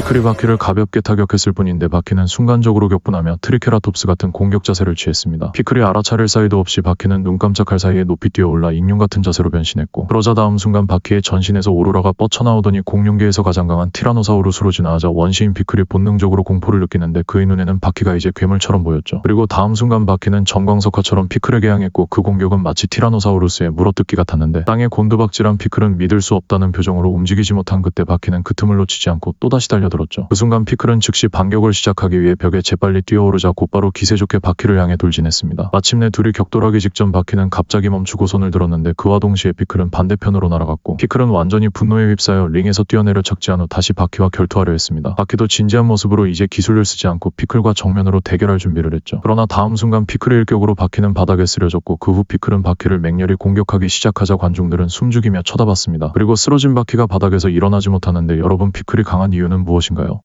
피클이 바퀴를 가볍게 타격했을 뿐인데 바퀴는 순간적으로 격분하며 트리케라톱스 같은 공격 자세를 취했습니다. 피클이 알아차릴 사이도 없이 바퀴는 눈 깜짝할 사이에 높이 뛰어올라 익룡 같은 자세로 변신했고 그러자 다음 순간 바퀴의 전신에서 오로라가 뻗쳐나오더니 공룡계에서 가장 강한 티라노사우루스로 지나가자 원시인 피클이 본능적으로 공포를 느끼는데 그의 눈에는 바퀴가 이제 괴물처럼 보였죠. 그리고 다음 순간 바퀴는 전광석화처럼 피클에게 향했고 그 공격은 마치 티라노사우루스의 물어뜯기 같았는데 땅에 곤두박질한 피클은 믿을 수 없다는 표정으로 움직이지 못한 그때 바퀴는 그 틈을 놓치지 않고 또다시 달려 들었죠. 그 순간 피클은 즉시 반격을 시작하기 위해 벽에 재빨리 뛰어오르자 곧바로 기세 좋게 바퀴를 향해 돌진했습니다. 마침내 둘이 격돌하기 직전 바퀴는 갑자기 멈추고 손을 들었는데 그와 동시에 피클은 반대편으로 날아갔고 피클은 완전히 분노에 휩싸여 링에서 뛰어내려 착지한 후 다시 바퀴와 결투하려 했습니다. 바퀴도 진지한 모습으로 이제 기술을 쓰지 않고 피클과 정면으로 대결할 준비를 했죠. 그러나 다음 순간 피클의 일격으로 바퀴는 바닥에 쓰러졌고 그 후 피클은 바퀴를 맹렬히 공격하기 시작하자 관중들은 숨죽이며 쳐다봤습니다. 그리고 쓰러진 바퀴가 바닥에서 일어나지 못하는데 여러분 피클이 강한 이유는 무엇인가요?